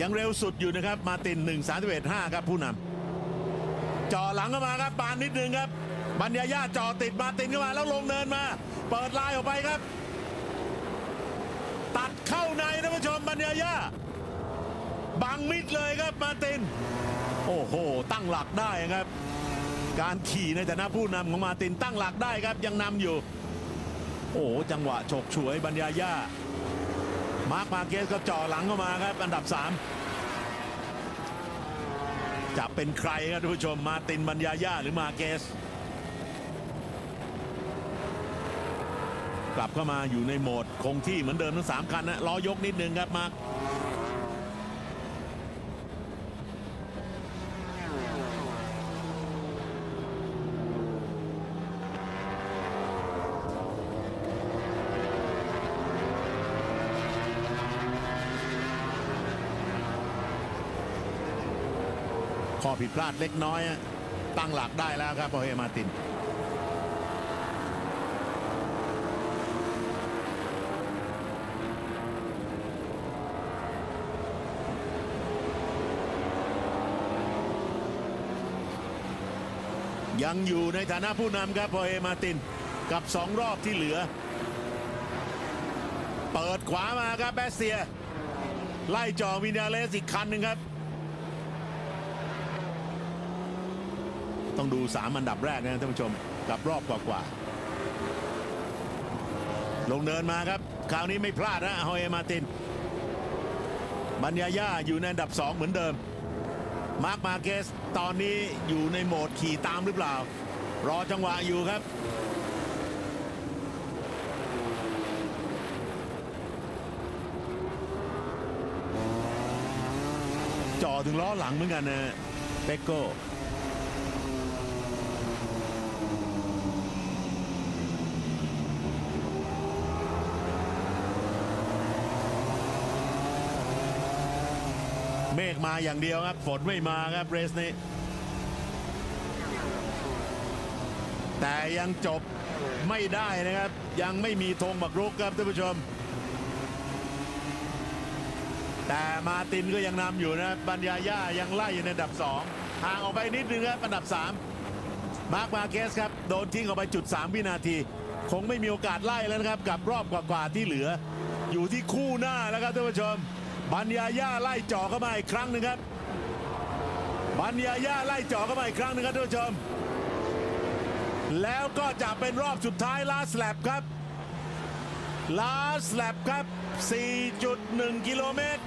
ยังเร็วสุดอยู่นะครับ มาติน1 3 1 5 ครับผู้นำจ่อหลังเข้ามาครับปานนิดนึงครับ บัญญาญาจ่อติดมาตินเข้ามาแล้วลงเนินมา เปิดลายออกไปครับ ตัดเข้าในท่านผู้ชมบัญญาญาบังมิดเลยครับมาติน โอ้โห ตั้งหลักได้ครับ การขี่ในฐานะผู้นำของมาตินตั้งหลักได้ครับยังนำอยู่ โอ้จังหวะฉกฉวยบัญญาญา มาร์คมาเกสก็จ่อหลังเข้ามาครับ อันดับ 3 จะเป็นใครครับท่านผู้ชมมาตินบัญญาญาหรือมาเกส กลับเข้ามาอยู่ในโหมดคงที่เหมือนเดิมทั้ง 3 คันนะล้อยกนิดนึงครับมาร์ค ข้อผิดพลาดเล็กน้อยอะตั้งหลักได้แล้วครับโอเฮมาตินยังอยู่ในฐานะผู้นำครับโอเฮมาตินกับสองรอบที่เหลือ เปิดขวามาครับแบสเซีย ไล่จ่อวินยาเลสอีกคันหนึ่งครับ ต้องดู 3 อันดับแรกนะท่านผู้ชมกับรอบกว่าๆลงเนินมาครับ คราวนี้ไม่พลาดนะฮอยมาตินบัญญาย่าอยู่ในอันดับ 2 เหมือนเดิม มาร์คมาเกสตอนนี้อยู่ในโหมดขี่ตามหรือเปล่า รอจังหวะอยู่ครับจ่อถึงล้อหลังเหมือนกันนะเปกโก้ เมฆมาอย่างเดียวครับ ฝนไม่มาครับเรสนี้ แต่ยังจบไม่ได้นะครับ ยังไม่มีธงบักรุกครับท่านผู้ชม แต่มาตินก็ยังนำอยู่นะบัญญาย่ายังไล่อยู่ในอันดับ2ห่างออกไปนิดนึงครับอันดับ 3 มาร์คมาเกสครับ โดนทิ้งออกไปจุด 3 วินาที คงไม่มีโอกาสไล่แล้วนะครับ กับรอบกว่าๆที่เหลือ อยู่ที่คู่หน้าแล้วครับท่านผู้ชม บัญญาย่าไล่จ่อเข้ามาอีกครั้งหนึ่งครับ บัญญาย่าไล่จ่อเข้ามาอีกครั้งหนึ่งครับท่านผู้ชม แล้วก็จะเป็นรอบสุดท้ายลาสแลบครับ ลาสแลบครับ 4.1 กิโลเมตร